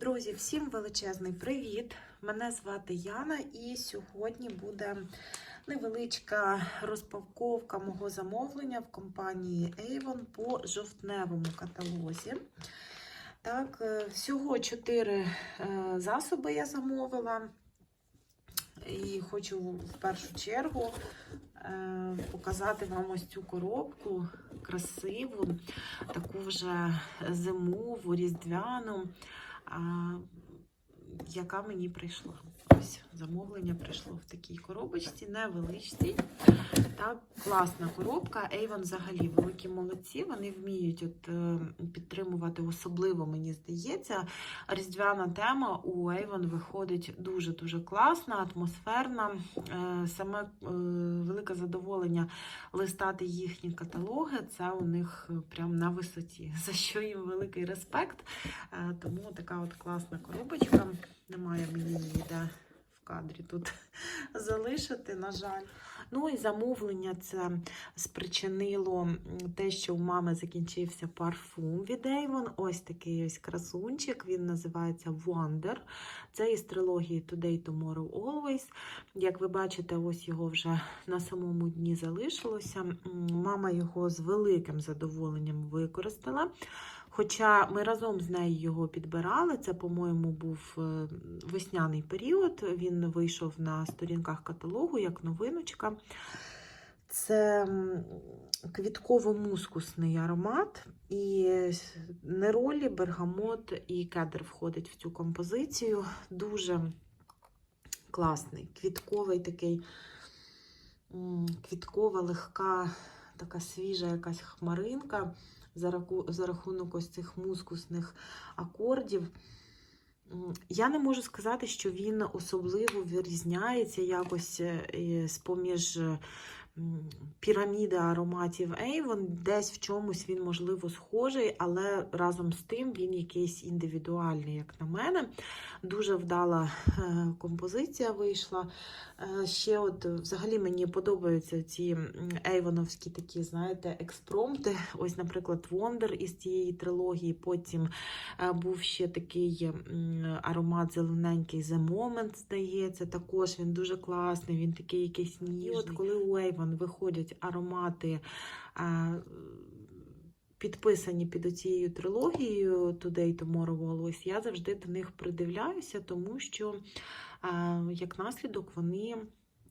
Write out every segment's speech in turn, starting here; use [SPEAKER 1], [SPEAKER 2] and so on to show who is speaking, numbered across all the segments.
[SPEAKER 1] Друзі, всім величезний привіт! Мене звати Яна, і сьогодні буде невеличка розпаковка мого замовлення в компанії Avon по жовтневому каталозі. Так, е, всього 4 засоби я замовила. І хочу в першу чергу е, показати вам ось цю коробку красиву, таку вже зимову, різдвяну, яка мені прийшла. Ось замовлення прийшло в такій коробочці, невеличкій. Так, класна коробка. Avon взагалі великі молодці. Вони вміють от, е, підтримувати особливо, мені здається. Різдвяна тема у Avon виходить дуже-дуже класна, атмосферна. Е, Саме е, велике задоволення листати їхні каталоги. Це у них прям на висоті, за що їм великий респект. Тому така от класна коробочка. Немає мені її де кадрі тут залишити, на жаль. Ну і замовлення це спричинило те, що у мами закінчився парфум від Avon. Ось такий ось красунчик. Він називається Wonder. Це із трилогії Today, Tomorrow, Always. Як ви бачите, ось його вже на самому дні залишилося. Мама його з великим задоволенням використала. Хоча ми разом з нею його підбирали, це, по-моєму, був е, весняний період. Він вийшов на сторінках каталогу як новиночка. Це квітково-мускусний аромат, і неролі, бергамот і кедр входить в цю композицію. Дуже класний, квітковий такий, квіткова, легка, така свіжа якась хмаринка за, рахунок ось цих мускусних акордів. Я не можу сказати, що він особливо вирізняється якось з-поміж піраміди ароматів Avon. Десь в чомусь він, можливо, схожий, але разом з тим він якийсь індивідуальний, як на мене. Дуже вдала композиція вийшла. Ще от взагалі мені подобаються ці ейвоновські такі, знаєте, експромти. Ось, наприклад, Wonder із цієї трилогії. Потім був ще такий аромат зелененький The Moment, здається. Також він дуже класний, він такий якийсь ніжний. І от коли у Avon виходять аромати. Підписані під цією трилогією Today, Tomorrow, Always, я завжди до них придивляюся, тому що, як наслідок, вони,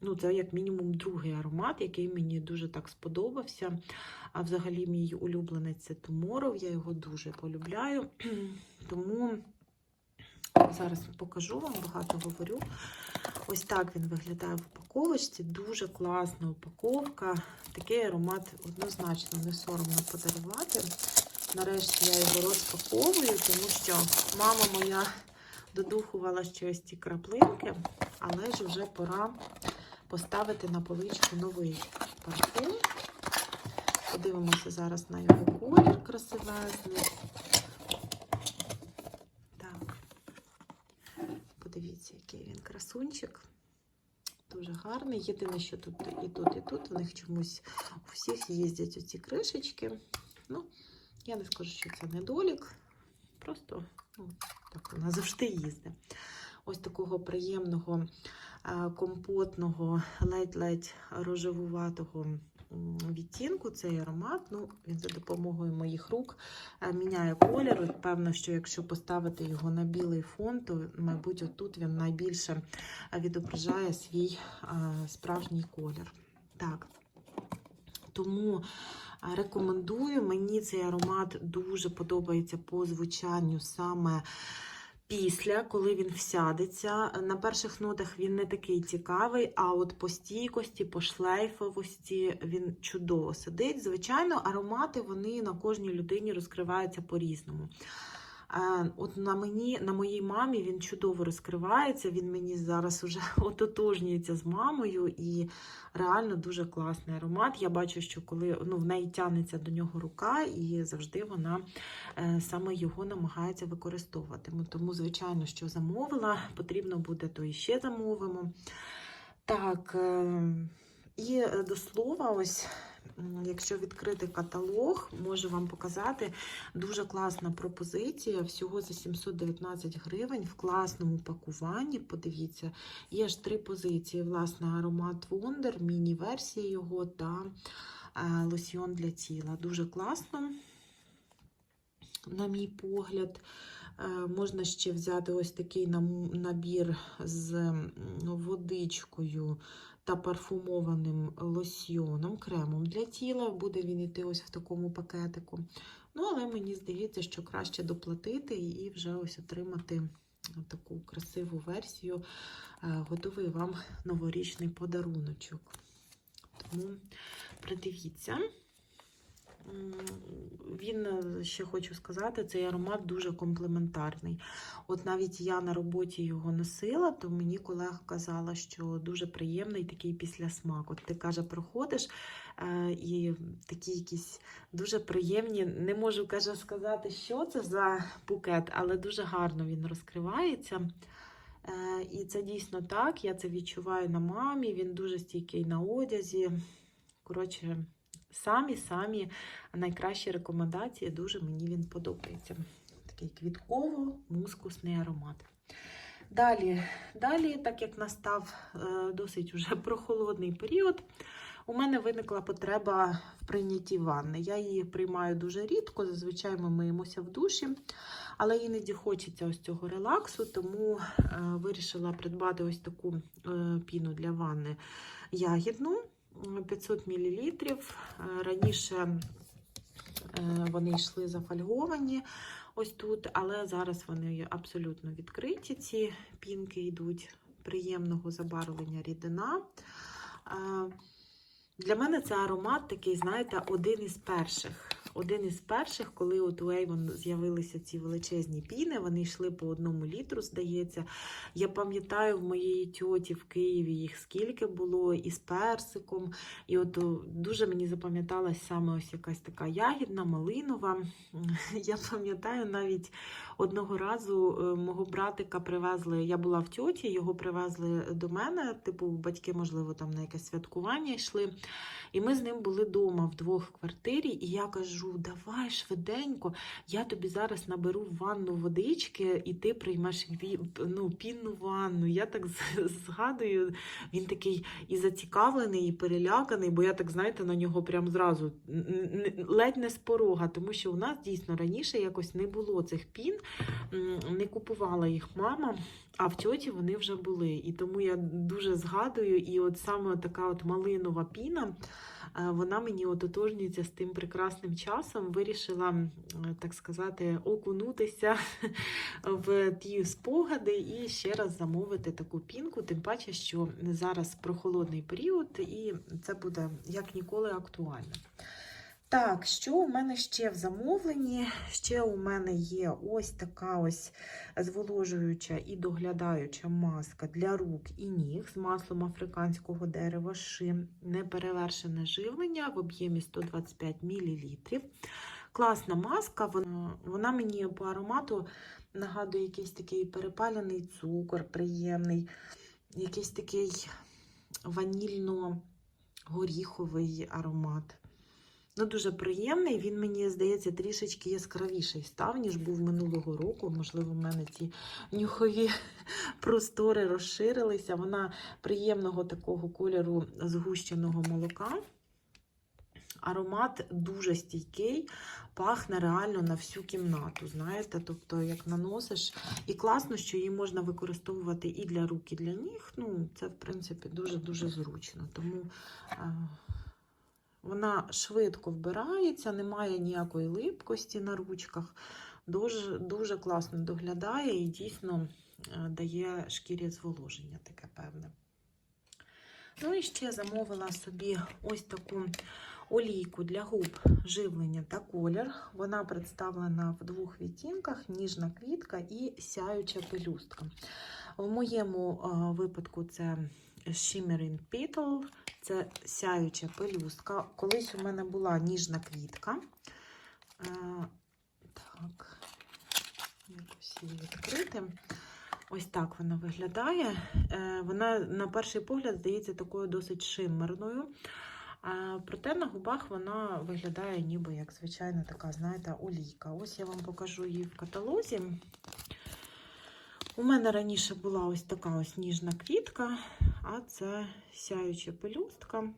[SPEAKER 1] ну, це як мінімум другий аромат, який мені дуже так сподобався. А взагалі, мій улюбленець це Tomorrow, я його дуже полюбляю. Тому зараз покажу вам, багато говорю. Ось так він виглядає в упаковочці. Дуже класна упаковка. Такий аромат однозначно не соромно подарувати. Нарешті я його розпаковую, тому що мама моя додухувала ще ось ці краплинки, але ж вже пора поставити на поличку новий парфум. Подивимося зараз на його колір красивезний. Так, подивіться, який він красунчик. Дуже гарний. Єдине, що тут і тут, і тут. У них чомусь у всіх їздять оці кришечки. Ну, я не скажу, що це недолік. Просто ну, так вона завжди їздить. Ось такого приємного, компотного, ледь-ледь рожевуватого відтінку цей аромат. Ну, Він за допомогою моїх рук міняє колір. Певно, що якщо поставити його на білий фон, то, мабуть, отут він найбільше відображає свій справжній колір. Так. Тому рекомендую. Мені цей аромат дуже подобається по звучанню саме після, коли він всядеться. На перших нотах він не такий цікавий, а от по стійкості, по шлейфовості він чудово сидить. Звичайно, аромати вони на кожній людині розкриваються по-різному. От на мені, на моїй мамі він чудово розкривається. Він мені зараз вже ототожнюється з мамою, і реально дуже класний аромат. Я бачу, що коли ну, в неї тягнеться до нього рука, і завжди вона е, саме його намагається використовувати. Тому, звичайно, що замовила, потрібно буде, то і ще замовимо. Так, е, і до слова, ось якщо відкрити каталог, можу вам показати дуже класна пропозиція. Всього за 719 гривень в класному пакуванні. Подивіться, є ж три позиції: власне, аромат Wonder, міні-версія його та е, лосьйон для тіла. Дуже класно, на мій погляд. Е, Можна ще взяти ось такий набір з водичкою та парфумованим лосьйоном, кремом для тіла. Буде він іти ось в такому пакетику. Ну, але мені здається, що краще доплатити і вже ось отримати таку красиву версію. Е, Готовий вам новорічний подаруночок. Тому придивіться. Він, е, ще хочу сказати, цей аромат дуже комплементарний. От навіть я на роботі його носила, то мені колега казала, що дуже приємний такий післясмак. От ти каже, проходиш е, і такі якісь дуже приємні. Не можу каже, сказати, що це за букет, але дуже гарно він розкривається. Е, і це дійсно так. Я це відчуваю на мамі. Він дуже стійкий на одязі. Коротше, самі-самі найкращі рекомендації. Дуже мені він подобається. Такий квітково-мускусний аромат. Далі, далі, так як настав е, досить уже прохолодний період, у мене виникла потреба в прийнятті ванни. Я її приймаю дуже рідко, зазвичай ми миємося в душі, але іноді хочеться ось цього релаксу, тому е, вирішила придбати ось таку е, піну для ванни ягідну. 500 мл. Раніше е, вони йшли зафольговані ось тут, але зараз вони абсолютно відкриті. Ці пінки йдуть приємного забарвлення рідина. Е, Для мене це аромат такий, знаєте, один із перших. Один із перших, коли от у Avon з'явилися ці величезні піни, вони йшли по одному літру, здається. Я пам'ятаю, в моєї тьоті в Києві їх скільки було, і з персиком. І от дуже мені запам'яталась саме ось якась така ягідна, малинова. Я пам'ятаю навіть одного разу е, мого братика привезли. Я була в тьоті, його привезли до мене. Типу, батьки, можливо, там на якесь святкування йшли. І ми з ним були вдома в квартирі, і я кажу: давай швиденько, я тобі зараз наберу ванну водички, і ти приймеш ну, пінну ванну. Я так згадую, він такий і зацікавлений, і переляканий, бо я так, знаєте, на нього прям зразу ледь не з порога, тому що у нас дійсно раніше якось не було цих пін, не купувала їх мама. А в тьоті вони вже були. І тому я дуже згадую, і от саме така от малинова піна, вона мені ототожнюється з тим прекрасним часом. Вирішила, так сказати, окунутися в ті спогади і ще раз замовити таку пінку, тим паче, що зараз прохолодний період, і це буде як ніколи актуально. Так, що у мене ще в замовленні? Ще у мене є ось така ось зволожуюча і доглядаюча маска для рук і ніг з маслом африканського дерева шин, неперевершене живлення в об'ємі 125 мл. Класна маска, вона, вона мені по аромату нагадує якийсь такий перепалений цукор, приємний, якийсь такий ванільно-горіховий аромат. Ну, дуже приємний. Він мені здається трішечки яскравіший став, ніж був минулого року. Можливо, в мене ці нюхові простори розширилися. Вона приємного такого кольору згущеного молока. Аромат дуже стійкий, пахне реально на всю кімнату. Знаєте, тобто, як наносиш, і класно, що її можна використовувати і для рук, і для ніг. Ну, це, в принципі, дуже-дуже зручно. Тому. Вона швидко вбирається, немає ніякої липкості на ручках. Дуже, дуже класно доглядає і дійсно е, дає шкірі зволоження таке певне. Ну і ще замовила собі ось таку олійку для губ живлення та колір. Вона представлена в двох відтінках: ніжна квітка і сяюча пелюстка. В моєму е, випадку це Shimmering Petal, це сяюча пелюстка. Колись у мене була ніжна квітка. Е, так, якось її відкрити. Ось так вона виглядає. Е, Вона, на перший погляд, здається такою досить шиммерною. А, проте на губах вона виглядає ніби як звичайна така, знаєте, олійка. Ось я вам покажу її в каталозі. У мене раніше була ось така ось ніжна квітка, а це сяюча пелюстка.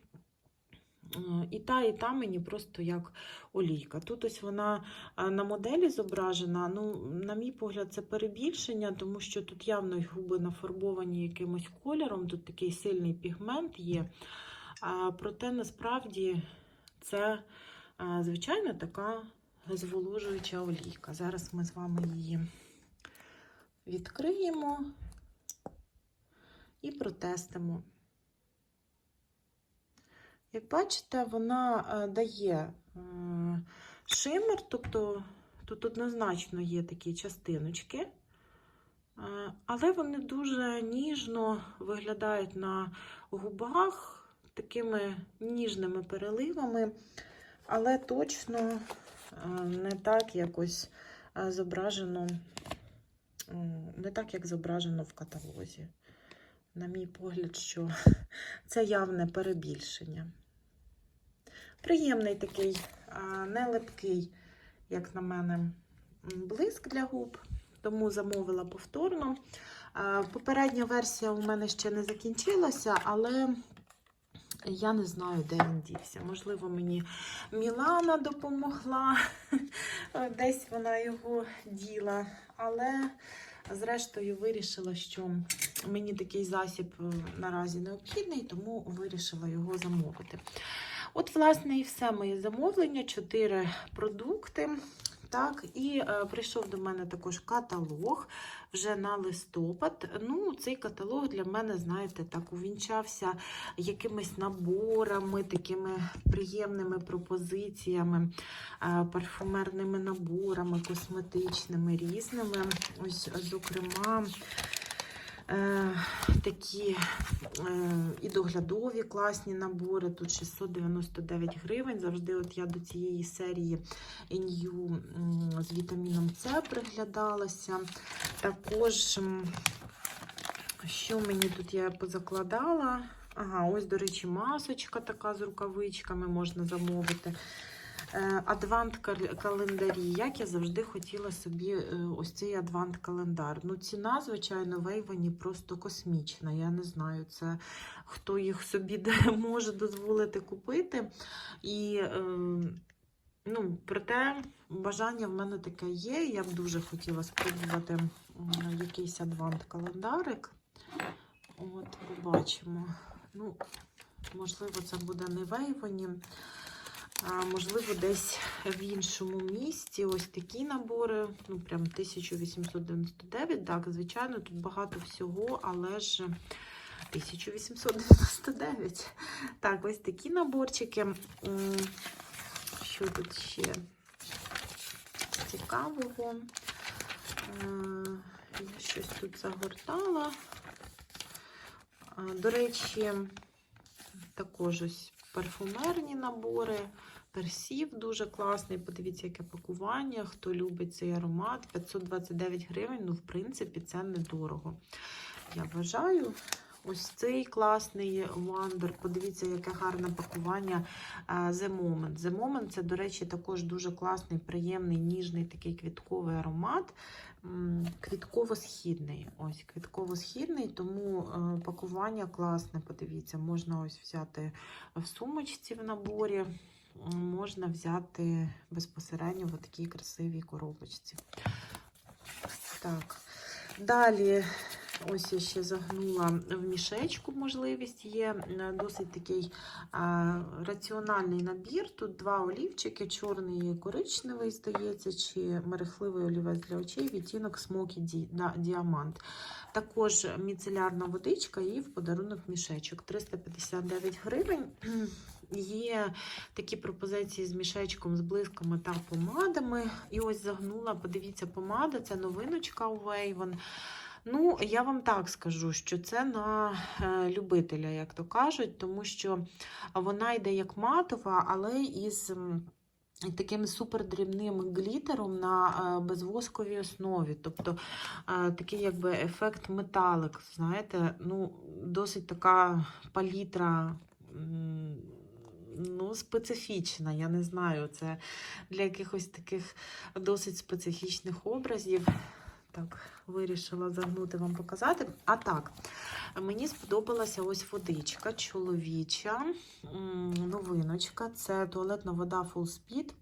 [SPEAKER 1] Е, І та, і та мені просто як олійка. Тут ось вона е, на моделі зображена. Ну, на мій погляд, це перебільшення, тому що тут явно губи нафарбовані якимось кольором, тут такий сильний пігмент є. А, проте насправді це а, звичайна така зволожуюча олійка. Зараз ми з вами її відкриємо і протестимо. Як бачите, вона е, дає е, шимер, тобто тут однозначно є такі частиночки, е, але вони дуже ніжно виглядають на губах такими ніжними переливами, але точно не так якось зображено, не так, як зображено в каталозі. На мій погляд, що це явне перебільшення. Приємний такий, а, не липкий, як на мене, блиск для губ, тому замовила повторно. Попередня версія у мене ще не закінчилася, але я не знаю, де він дівся. Можливо, мені Мілана допомогла, десь вона його діла. Але, зрештою, вирішила, що мені такий засіб е, наразі необхідний, тому вирішила його замовити. От, власне, і все моє замовлення: чотири продукти. Так, і е, прийшов до мене також каталог вже на листопад. Ну, цей каталог для мене, знаєте, так увінчався якимись наборами, такими приємними пропозиціями, е, парфумерними наборами, косметичними, різними. Ось, зокрема, такі е, і доглядові класні набори. Тут 699 гривень. Завжди от я до цієї серії Ін'ю з вітаміном С приглядалася. Також, що мені тут я позакладала? Ага, ось, до речі, масочка така з рукавичками можна замовити. Е, Адвант кал- календарі. Як я завжди хотіла собі е, ось цей адвант-календар. Ну, ціна, звичайно, в Ейвоні просто космічна. Я не знаю, це хто їх собі може дозволити купити. І, е, ну, проте, бажання в мене таке є. Я б дуже хотіла спробувати якийсь адвант-календарик. От, побачимо. Ну, можливо, це буде не в Ейвоні. Можливо, десь в іншому місці. Ось такі набори, ну прям 1899. Так, звичайно, тут багато всього, але ж 1899. Так, ось такі наборчики. Що тут ще цікавого? Е, Я щось тут загортала. До речі, також ось парфумерні набори. Персів дуже класний. Подивіться, яке пакування. Хто любить цей аромат. 529 гривень. Ну, в принципі, це недорого. Я вважаю. Ось цей класний Wonder. Подивіться, яке гарне пакування The Moment. The Moment це, до речі, також дуже класний, приємний, ніжний такий квітковий аромат. Квітково-східний. Ось квітково-східний, тому е, пакування класне. Подивіться, можна ось взяти в сумочці в наборі. Можна взяти безпосередньо в такій красивій коробочці. Так. Далі, ось я ще загнула в мішечку можливість. Є е, досить такий раціональний набір. Тут два олівчики, чорний і коричневий, здається, чи мерехливий олівець для очей, відтінок на діамант. Також міцелярна водичка і в подарунок мішечок 359 гривень. Є такі пропозиції з мішечком, з блисками та помадами. І ось загнула, подивіться, помада це новиночка у Avon. Ну, я вам так скажу, що це на е, любителя, як то кажуть, тому що вона йде як матова, але із таким супердрібним глітером на е, безвосковій основі. Тобто е, такий якби ефект металик, знаєте, ну, досить така палітра. ну, специфічна. Я не знаю, це для якихось таких досить специфічних образів. Так, вирішила загнути вам показати. А так, мені сподобалася ось водичка чоловіча, новиночка. Це туалетна вода Full Speed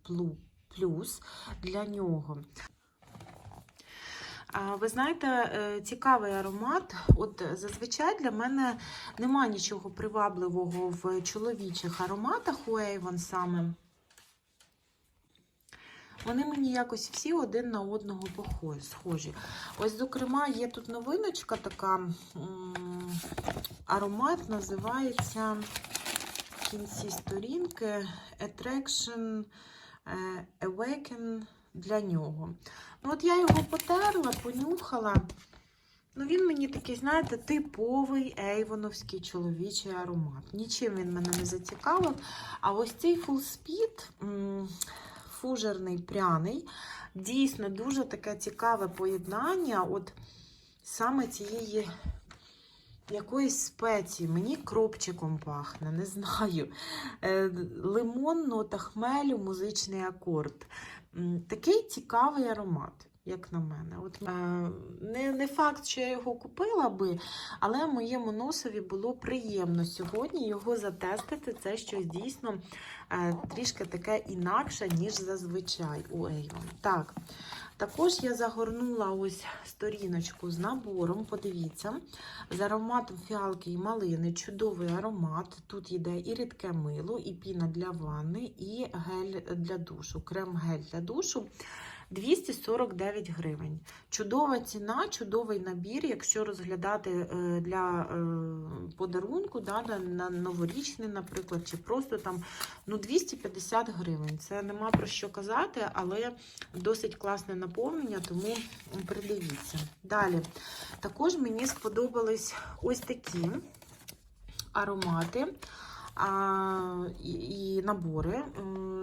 [SPEAKER 1] Plus для нього. Ви знаєте, е, цікавий аромат. От зазвичай для мене нема нічого привабливого в чоловічих ароматах у Avon саме. Вони мені якось всі один на одного схожі. Ось, зокрема, є тут новиночка така. Аромат називається в кінці сторінки Attraction е, Awaken для нього. Ну, от я його потерла, понюхала. Ну, він мені такий, знаєте, типовий ейвоновський чоловічий аромат. Нічим він мене не зацікавив. А ось цей Full Speed, фужерний пряний, дійсно дуже таке цікаве поєднання. От саме цієї якоїсь спеції. Мені кропчиком пахне, не знаю. Е, Лимон, нота хмелю, музичний акорд. Такий цікавий аромат, як на мене. От, е, не, не факт, що я його купила би, але моєму носові було приємно сьогодні його затестити. Це щось дійсно е, трішки таке інакше, ніж зазвичай у Avon. Так, також я загорнула ось сторіночку з набором. Подивіться, з ароматом фіалки і малини. Чудовий аромат. Тут йде і рідке мило, і піна для ванни, і гель для душу, крем-гель для душу. 249 гривень. Чудова ціна, чудовий набір, якщо розглядати е, для е, подарунку, да, на- на новорічний, наприклад, чи просто там ну, 250 гривень. Це нема про що казати, але досить класне наповнення, тому придивіться. Далі. Також мені сподобались ось такі аромати а, і, і набори.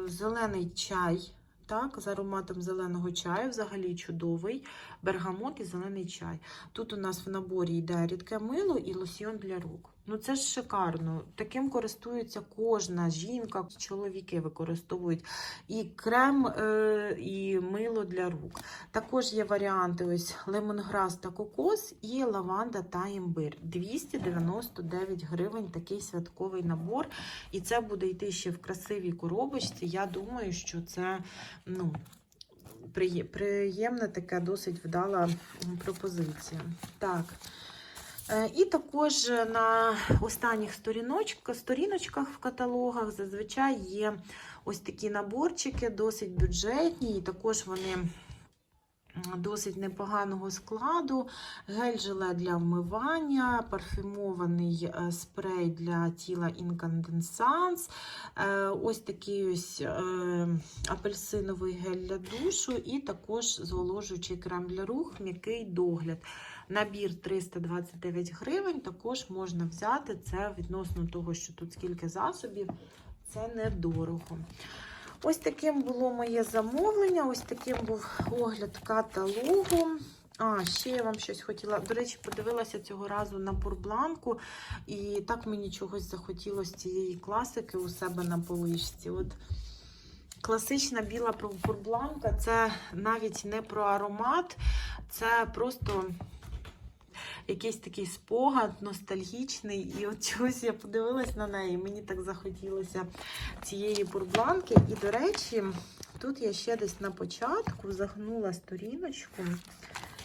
[SPEAKER 1] Зелений чай. Так, з ароматом зеленого чаю, взагалі чудовий. Бергамот і зелений чай. Тут у нас в наборі йде рідке мило і лосьйон для рук. Ну це ж шикарно. Таким користується кожна жінка, чоловіки використовують і крем, е, і мило для рук. Також є варіанти: ось лемонграс та кокос, і лаванда та імбир. 299 гривень такий святковий набор. І це буде йти ще в красивій коробочці. Я думаю, що це ну, приємна така досить вдала пропозиція. Так. Е, І також на останніх сторіночках, в каталогах зазвичай є ось такі наборчики, досить бюджетні, і також вони досить непоганого складу. Гель-желе для вмивання, парфюмований е, спрей для тіла Incandescence, е, ось такий ось апельсиновий гель для душу, і також зволожуючий крем для рук, м'який догляд. Набір 329 гривень також можна взяти. Це відносно того, що тут скільки засобів, це недорого. Ось таким було моє замовлення, ось таким був огляд каталогу. А, ще я вам щось хотіла. До речі, подивилася цього разу на пурбланку, і так мені чогось захотілося цієї класики у себе на поличці. От класична біла пурбланка це навіть не про аромат, це просто якийсь такий спогад ностальгічний. І от чогось я подивилась на неї. Мені так захотілося цієї бурбланки. І, до речі, тут я ще десь на початку загнула сторіночку.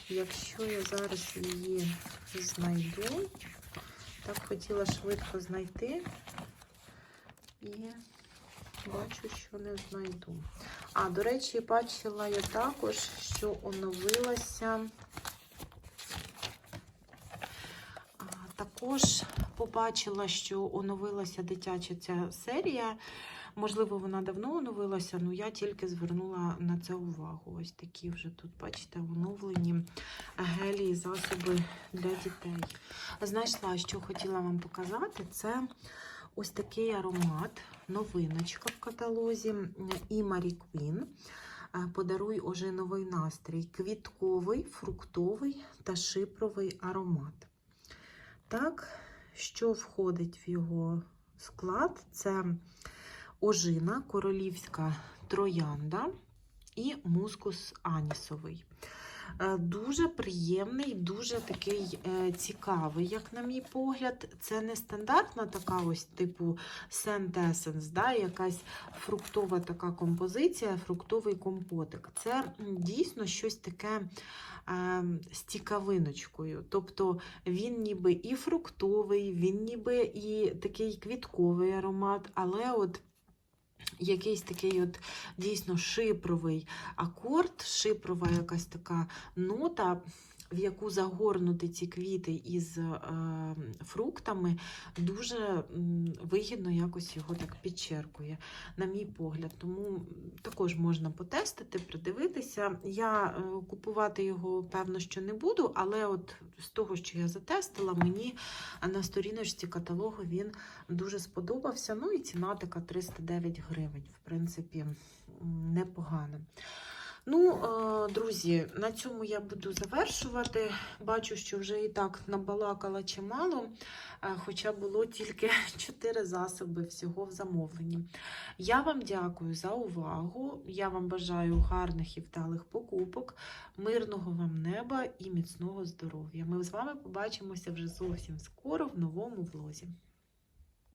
[SPEAKER 1] Якщо я зараз її знайду, так хотіла швидко знайти. І бачу, що не знайду. А, до речі, бачила я також, що оновилася. А, Також побачила, що оновилася дитяча ця серія. Можливо, вона давно оновилася, але я тільки звернула на це увагу. Ось такі вже тут, бачите, оновлені гелі і засоби для дітей. Знайшла, що хотіла вам показати, це ось такий аромат, новиночка в каталозі і Marie Queen. Е, Подаруй уже новий настрій. Квітковий, фруктовий та шипровий аромат. Так, що входить в його склад? Це ожина, королівська троянда і мускус анісовий. Е, Дуже приємний, дуже такий е, цікавий, як на мій погляд. Це не стандартна така ось типу Scent Essence, да, якась фруктова така композиція, фруктовий компотик. Це дійсно щось таке е, з цікавиночкою. Тобто він ніби і фруктовий, він ніби і такий квітковий аромат, але от якийсь такий от дійсно шипровий акорд, шипрова якась така нота, в яку загорнути ці квіти із е, фруктами, дуже вигідно якось його так підчеркує, на мій погляд. Тому також можна потестити, придивитися. Я е, купувати його, певно, що не буду, але от з того, що я затестила, мені на сторіночці каталогу він дуже сподобався. Ну і ціна така 309 гривень. В принципі, непогана. Ну, е, друзі, на цьому я буду завершувати. Бачу, що вже і так набалакала чимало, е, хоча було тільки 4 засоби всього в замовленні. Я вам дякую за увагу. Я вам бажаю гарних і вдалих покупок, мирного вам неба і міцного здоров'я. Ми з вами побачимося вже зовсім скоро в новому влозі.